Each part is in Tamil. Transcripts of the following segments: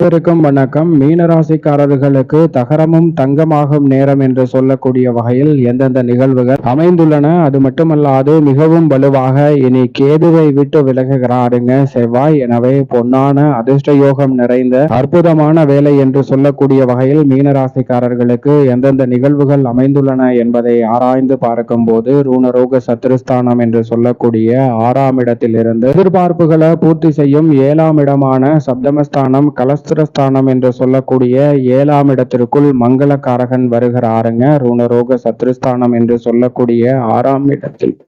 அனைவருக்கும் வணக்கம். மீனராசிக்காரர்களுக்கு தகரமும் தங்கமாகும் நேரம் என்று சொல்லக்கூடிய வகையில் எந்தெந்த நிகழ்வுகள் அமைந்துள்ளன? அது மட்டுமல்லாது மிகவும் வலுவாக இனி கேதுவை விட்டு விலகுகிறாருங்க செவ்வாய். எனவே பொன்னான அதிர்ஷ்ட யோகம் நிறைந்த அற்புதமான வேலை என்று சொல்லக்கூடிய வகையில் மீனராசிக்காரர்களுக்கு எந்தெந்த நிகழ்வுகள் அமைந்துள்ளன என்பதை ஆராய்ந்து பார்க்கும் போது ரூணரோக சத்துருஸ்தானம் என்று சொல்லக்கூடிய ஆறாம் இடத்தில் இருந்து எதிர்பார்ப்புகளை பூர்த்தி செய்யும் ஏழாம் இடமான சப்தமஸ்தானம் சத்ரஸ்தானம் என்று சொல்லக்கூடிய ஏழாம் இடத்திற்குள் மங்களகாரகன் வருகிறாருங்க. ருணரோக சத்ருஸ்தானம் என்று சொல்லக்கூடிய ஆறாம் இடத்தில்.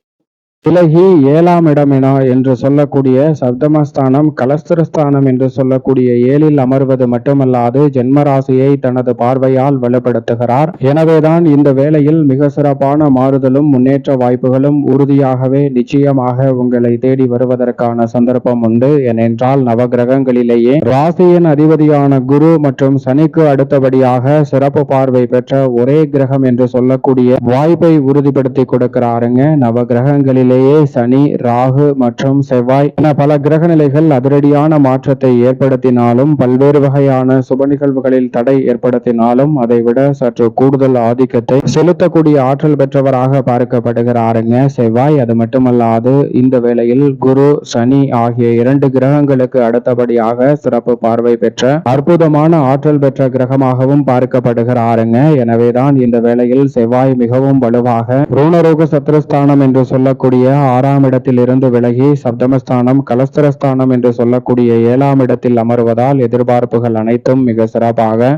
விலகி ஏழாம் இடம் என்று சொல்லக்கூடிய சப்தமஸ்தானம் கலஸ்திரஸ்தானம் என்று சொல்லக்கூடிய ஏழில் அமர்வது மட்டுமல்லாது ஜென்மராசியை தனது பார்வையால் வலுப்படுத்துகிறார். எனவேதான் இந்த வேளையில் மிக சிறப்பான மாறுதலும் முன்னேற்ற வாய்ப்புகளும் உறுதியாகவே நிச்சயமாக உங்களை தேடி வருவதற்கான சந்தர்ப்பம் உண்டு. ஏனென்றால் நவகிரகங்களிலேயே ராசியின் அதிபதியான குரு மற்றும் சனிக்கு அடுத்தபடியாக சிறப்பு பார்வை பெற்ற ஒரே கிரகம் என்று சொல்லக்கூடிய வாய்ப்பை உறுதிப்படுத்தி கொடுக்கிறாருங்க. நவகிரகங்களில் நிலையிலேயே சனி ராகு மற்றும் செவ்வாய் என பல கிரக நிலைகள் அதிரடியான மாற்றத்தை ஏற்படுத்தினாலும் பல்வேறு வகையான சுப நிகழ்வுகளில் தடை ஏற்படுத்தினாலும் அதை விட சற்று கூடுதல் ஆதிக்கத்தை செலுத்தக்கூடிய ஆற்றல் பெற்றவராக பார்க்கப்படுகிறாருங்க செவ்வாய். அது மட்டுமல்லாது இந்த வேளையில் குரு சனி ஆகிய இரண்டு கிரகங்களுக்கு அடுத்தபடியாக சிறப்பு பார்வை பெற்ற அற்புதமான ஆற்றல் பெற்ற கிரகமாகவும் பார்க்கப்படுகிறாருங்க. எனவேதான் இந்த வேளையில் செவ்வாய் மிகவும் வலுவாக ருணரோக சத்ருஸ்தானம் என்று சொல்லக்கூடிய சொல்லக்கூடிய ஆறாம் இடத்தில் இருந்து விலகி சப்தமஸ்தானம் கலஸ்தரஸ்தானம் என்று சொல்லக்கூடிய ஏழாம் இடத்தில் அமர்வதால் எதிர்பார்ப்புகள் அனைத்தும் மிக சிறப்பாக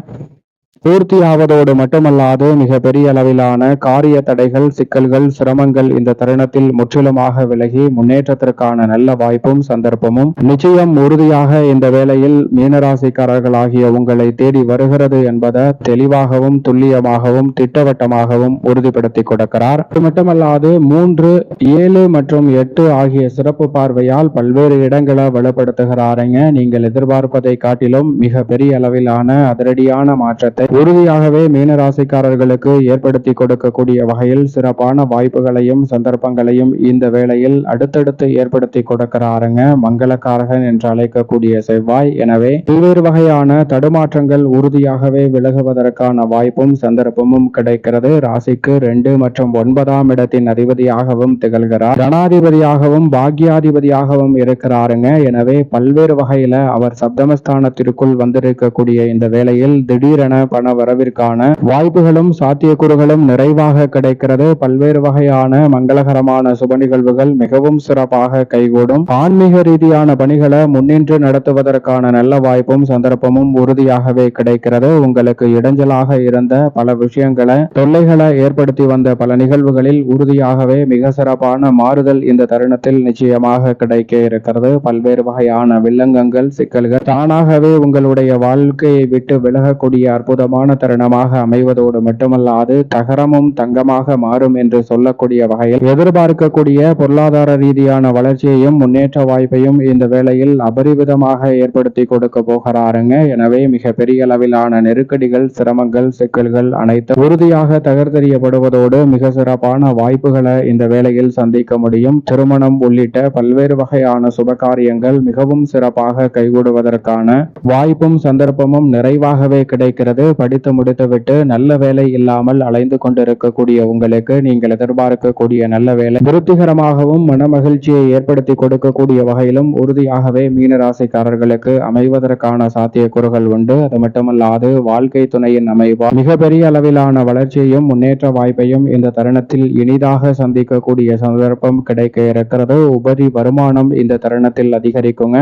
பூர்த்தியாவதோடு மட்டுமல்லாது மிக பெரிய அளவிலான காரிய தடைகள் சிக்கல்கள் சிரமங்கள் இந்த தருணத்தில் முற்றிலுமாக விலகி முன்னேற்றத்திற்கான நல்ல வாய்ப்பும் சந்தர்ப்பமும் நிச்சயம் உறுதியாக இந்த வேளையில் மீனராசிக்காரர்களாகிய உங்களை தேடி வருகிறது என்பதை தெளிவாகவும் துல்லியமாகவும் திட்டவட்டமாகவும் உறுதிப்படுத்தி கொடுக்கிறார். அது மட்டுமல்லாது மூன்று ஏழு மற்றும் எட்டு ஆகிய சிறப்பு பார்வையால் பல்வேறு இடங்களை வலுப்படுத்துகிறாருங்க. நீங்கள் எதிர்பார்ப்பதை காட்டிலும் மிக பெரிய அளவிலான அதிரடியான மாற்றத்தை உறுதியாகவே மீனராசிக்காரர்களுக்கு ஏற்படுத்தி கொடுக்கக்கூடிய வகையில் சிறப்பான வாய்ப்புகளையும் சந்தர்ப்பங்களையும் இந்த வேளையில் அடுத்தடுத்து ஏற்படுத்தி கொடுக்கிறாருங்க. மங்களக்காரகன் என்று அழைக்கக்கூடிய செவ்வாய். எனவே பல்வேறு வகையான தடுமாற்றங்கள் உறுதியாகவே விலகுவதற்கான வாய்ப்பும் சந்தர்ப்பமும் கிடைக்கிறது. ராசிக்கு ரெண்டு மற்றும் ஒன்பதாம் இடத்தின் அதிபதியாகவும் திகழ்கிறார். ஜனாதிபதியாகவும் பாக்யாதிபதியாகவும் இருக்கிறாருங்க. எனவே பல்வேறு வகையில அவர் சப்தமஸ்தானத்திற்குள் வந்திருக்கக்கூடிய இந்த வேளையில் திடீரென பண வரவிற்கான வாய்ப்புகளும் சாத்தியக்கூறுகளும் நிறைவாக கிடைக்கிறது. பல்வேறு வகையான மங்களகரமான சுப நிகழ்வுகள் மிகவும் சிறப்பாக கைகூடும். ஆன்மீக ரீதியான பணிகளை முன்னின்று நடத்துவதற்கான நல்ல வாய்ப்பும் சந்தர்ப்பமும் உறுதியாகவே கிடைக்கிறது. உங்களுக்கு இடைஞ்சலாக இருந்த பல விஷயங்களை தொல்லைகளை ஏற்படுத்தி வந்த பல நிகழ்வுகளில் உறுதியாகவே மிக சிறப்பான மாறுதல் இந்த தருணத்தில் நிச்சயமாக கிடைக்க இருக்கிறது. பல்வேறு வகையான வில்லங்கங்கள் சிக்கல்கள் தானாகவே உங்களுடைய வாழ்க்கையை விட்டு விலகக்கூடிய அற்புதம் அற்புதமான தருணமாக அமைவதோடு மட்டுமல்லாது தகரமும் தங்கமாக மாறும் என்று சொல்லக்கூடிய வகையில் எதிர்பார்க்கக்கூடிய பொருளாதார ரீதியான வளர்ச்சியையும் முன்னேற்ற வாய்ப்பையும் இந்த வேளையில் அபரிவிதமாக ஏற்படுத்தி கொடுக்க போகிறாருங்க. எனவே மிக பெரிய அளவிலான நெருக்கடிகள் சிரமங்கள் சிக்கல்கள் அனைத்து உறுதியாக தகர்த்தெறியப்படுவதோடு மிக சிறப்பான வாய்ப்புகளை இந்த வேளையில் சந்திக்க முடியும். திருமணம் உள்ளிட்ட பல்வேறு வகையான சுபகாரியங்கள் மிகவும் சிறப்பாக கைகூடுவதற்கான வாய்ப்பும் சந்தர்ப்பமும் நிறைவாகவே கிடைக்கிறது. படித்து முடித்துவிட்டு நல்ல வேலை இல்லாமல் அலைந்து கொண்டிருக்கக்கூடிய உங்களுக்கு நீங்கள் எதிர்பார்க்கக்கூடிய நல்ல வேலை திருப்திகரமாகவும் மன மகிழ்ச்சியை ஏற்படுத்தி கொடுக்கக்கூடிய வகையிலும் உறுதியாகவே மீனராசிக்காரர்களுக்கு அமைவதற்கான சாத்தியக்கூறுகள் உண்டு. அது மட்டுமல்லாது வாழ்க்கை துணையின் அமைவால் மிகப்பெரிய அளவிலான வளர்ச்சியையும் முன்னேற்ற வாய்ப்பையும் இந்த தருணத்தில் இனிதாக சந்திக்கக்கூடிய சந்தர்ப்பம் கிடைக்க இருக்கிறது. உபரி வருமானம் இந்த தருணத்தில் அதிகரிக்குங்க.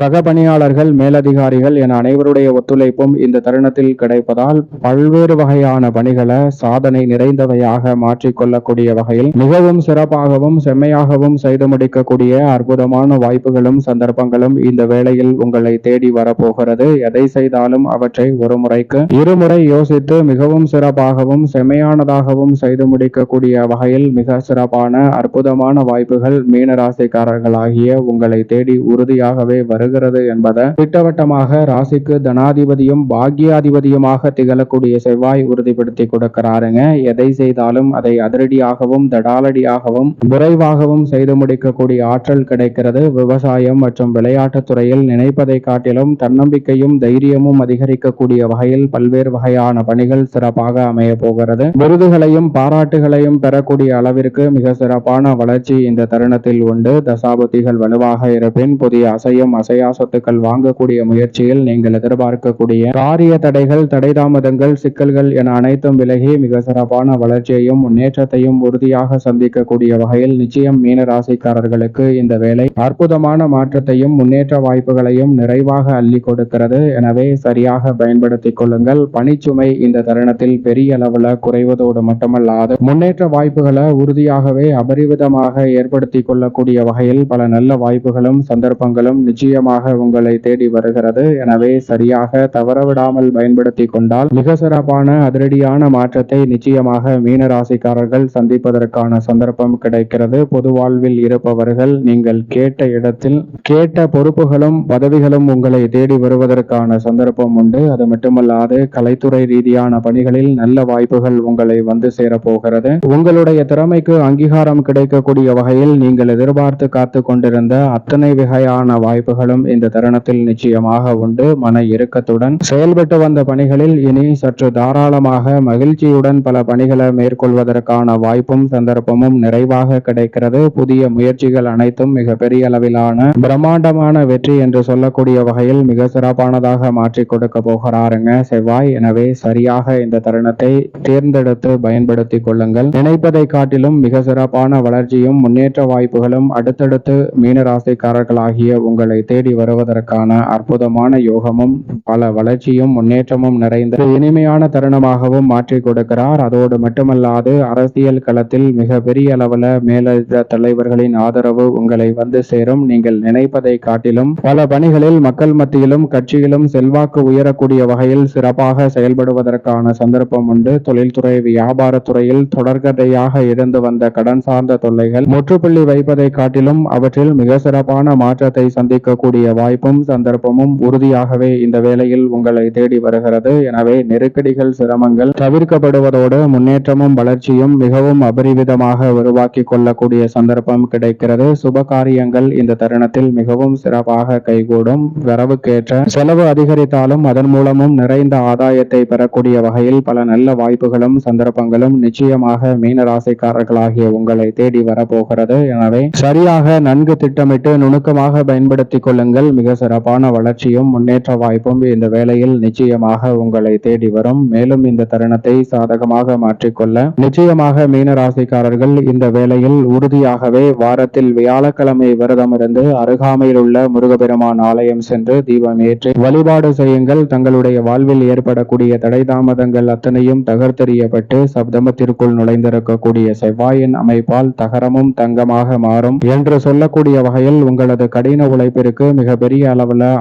சக பணியாளர்கள் மேலதிகாரிகள் என அனைவருடைய ஒத்துழைப்பும் இந்த தருணத்தில் கிடைப்ப இருப்பதால் பல்வேறு வகையான பணிகளை சாதனை நிறைந்தவையாக மாற்றிக்கொள்ளக்கூடிய வகையில் மிகவும் சிறப்பாகவும் செம்மையாகவும் செய்து முடிக்கக்கூடிய அற்புதமான வாய்ப்புகளும் சந்தர்ப்பங்களும் இந்த வேளையில் உங்களை தேடி வரப்போகிறது. எதை செய்தாலும் அவற்றை ஒரு முறைக்கு இருமுறை யோசித்து மிகவும் சிறப்பாகவும் செம்மையானதாகவும் செய்து முடிக்கக்கூடிய வகையில் மிக சிறப்பான அற்புதமான வாய்ப்புகள் மீனராசிக்காரர்களாகிய உங்களை தேடி உறுதியாகவே வருகிறது என்பதை திட்டவட்டமாக ராசிக்கு தனாதிபதியும் பாக்யாதிபதியுமாக பலமாக திகழக்கூடிய செவ்வாய் உறுதிப்படுத்தி கொடுக்கிறாருங்க. எதை செய்தாலும் அதை அதிரடியாகவும் தடாலடியாகவும் விரைவாகவும் செய்து முடிக்கக்கூடிய ஆற்றல் கிடைக்கிறது. விவசாயம் மற்றும் விளையாட்டுத் துறையில் நினைப்பதை காட்டிலும் தன்னம்பிக்கையும் தைரியமும் அதிகரிக்கக்கூடிய வகையில் பல்வேறு வகையான பணிகள் சிறப்பாக அமைய போகிறது. விருதுகளையும் பாராட்டுகளையும் பெறக்கூடிய அளவிற்கு மிக சிறப்பான வளர்ச்சி இந்த தருணத்தில் உண்டு. தசாபுத்திகள் வலுவாக இருப்பின் புதிய அசையும் அசையா சொத்துக்கள் வாங்கக்கூடிய முயற்சியில் நீங்கள் எதிர்பார்க்கக்கூடிய காரிய தடைகள் தடை தடைதாமதங்கள் சிக்கல்கள் என அனைத்தும் விலகி மிக சிறப்பான வளர்ச்சியையும் முன்னேற்றத்தையும் உறுதியாக சந்திக்கக்கூடிய வகையில் நிச்சயம் மீன ராசிக்காரர்களுக்கு இந்த வேலை அற்புதமான மாற்றத்தையும் முன்னேற்ற வாய்ப்புகளையும் நிறைவாக அள்ளி கொடுக்கிறது. எனவே சரியாக பயன்படுத்திக் கொள்ளுங்கள். பணிச்சுமை இந்த தருணத்தில் பெரிய அளவுல குறைவதோடு மட்டுமல்லாது முன்னேற்ற வாய்ப்புகளை உறுதியாகவே அபரிவிதமாக ஏற்படுத்தி கொள்ளக்கூடிய வகையில் பல நல்ல வாய்ப்புகளும் சந்தர்ப்பங்களும் நிச்சயமாக உங்களை தேடி வருகிறது. எனவே சரியாக தவறவிடாமல் பயன்படுத்தி கொண்டால் மிக சிறப்பான அதிரடியான மாற்றத்தை நிச்சயமாக மீன ராசிக்காரர்கள் சந்திப்பதற்கான சந்தர்ப்பம் கிடைக்கிறது. பொது வாழ்வில் இருப்பவர்கள் நீங்கள் கேட்ட இடத்தில் கேட்ட பொறுப்புகளும் பதவிகளும் உங்களை தேடி வருவதற்கான சந்தர்ப்பம் உண்டு. அது மட்டுமல்லாது கலைத்துறை ரீதியான பணிகளில் நல்ல வாய்ப்புகள் உங்களை வந்து சேரப்போகிறது உங்களுடைய திறமைக்கு அங்கீகாரம் கிடைக்கக்கூடிய வகையில் நீங்கள் எதிர்பார்த்து காத்து கொண்டிருந்த அத்தனை வகையான வாய்ப்புகளும் இந்த தருணத்தில் நிச்சயமாக உண்டு. மன இறுக்கத்துடன் செயல்பட்டு வந்த பணிகளில் இனி சற்று தாராளமாக மகிழ்ச்சியுடன் பல பணிகளை மேற்கொள்வதற்கான வாய்ப்பும் சந்தர்ப்பமும் நிறைவாக கிடைக்கிறது. புதிய முயற்சிகள் அனைத்தும் மிக பெரிய அளவிலான பிரம்மாண்டமான வெற்றி என்று சொல்லக்கூடிய வகையில் மிக சிறப்பானதாக மாற்றி கொடுக்க போகிறாருங்க. செவ்வாய் எனவே சரியாக இந்த தருணத்தை தேர்ந்தெடுத்து பயன்படுத்தி கொள்ளுங்கள். நினைப்பதை காட்டிலும் மிக சிறப்பான வளர்ச்சியும் முன்னேற்ற வாய்ப்புகளும் அடுத்தடுத்து மீனராசிக்காரர்களாகிய உங்களை தேடி வருவதற்கான அற்புதமான யோகமும் பல வளர்ச்சியும் முன்னேற்றமும் அடைந்த இனிமையான தருணமாகவும் மாற்றி கொடுக்கிறார். அதோடு மட்டுமல்லாது அரசியல் களத்தில் மிக பெரிய அளவில் மேலதிக தலைவர்களின் ஆதரவு உங்களை வந்து சேரும். நீங்கள் நினைப்பதை காட்டிலும் பல பணிகளில் மக்கள் மத்தியிலும் கட்சியிலும் செல்வாக்கு உயரக்கூடிய வகையில் சிறப்பாக செயல்படுவதற்கான சந்தர்ப்பம் உண்டு. தொழில்துறை வியாபாரத்துறையில் தொடர்கதையாக இருந்து வந்த கடன் சார்ந்த தொல்லைகள் முற்றுப்புள்ளி வைப்பதை காட்டிலும் அவற்றில் மிக சிறப்பான மாற்றத்தை சந்திக்கக்கூடிய வாய்ப்பும் சந்தர்ப்பமும் உறுதியாகவே இந்த வேளையில் உங்களை தேடி வருகிறது. எனவே நெருக்கடிகள் சிரமங்கள் தவிர்க்கப்படுவதோடு முன்னேற்றமும் வளர்ச்சியும் மிகவும் அபரிவிதமாக உருவாக்கி கொள்ளக்கூடிய சந்தர்ப்பம் கிடைக்கிறது. சுப காரியங்கள் இந்த தருணத்தில் மிகவும் சிறப்பாக கைகூடும். வரவுக்கேற்ற செலவு அதிகரித்தாலும் அதன் மூலமும் நிறைந்த ஆதாயத்தை பெறக்கூடிய வகையில் பல நல்ல வாய்ப்புகளும் சந்தர்ப்பங்களும் நிச்சயமாக மீன ராசிக்காரர்களாகிய உங்களை தேடி வரப்போகிறது. எனவே சரியாக நன்கு திட்டமிட்டு நுணுக்கமாக பயன்படுத்திக் கொள்ளுங்கள். மிக சிறப்பான வளர்ச்சியும் முன்னேற்ற வாய்ப்பும் இந்த வேளையில் நிச்சயமாக உங்கள் தேடி வரும். மேலும் இந்த தருணத்தை சாதகமாக மாற்றிக்கொள்ள நிச்சயமாக மீன ராசிக்காரர்கள் இந்த வேளையில் உறுதியாகவே வாரத்தில் வியாழக்கிழமை விரதம் இருந்து அருகாமையில் உள்ள முருகபெருமான் ஆலயம் சென்று தீபம் ஏற்றி வழிபாடு செய்யுங்கள். தங்களுடைய வாழ்வில் ஏற்படக்கூடிய தடை தாமதங்கள் அத்தனையும் தகர்த்தெறியப்பட்டு சப்தமத்திற்குள் நுழைந்திருக்கக்கூடிய செவ்வாயின் அமைப்பால் தகரமும் தங்கமாக மாறும். என்று சொல்லக்கூடிய வகையில் உங்களது கடின உழைப்பிற்கு மிக பெரிய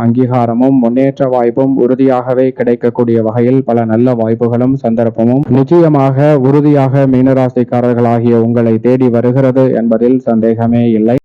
அங்கீகாரமும் முன்னேற்ற வாய்ப்பும் உறுதியாகவே கிடைக்கக்கூடிய வகையில் பல நல்ல வாய்ப்புகளும் சந்தர்ப்பமும் நிச்சயமாக உறுதியாக மீனராசிக்காரர்களாகிய உங்களை தேடி வருகிறது என்பதில் சந்தேகமே இல்லை.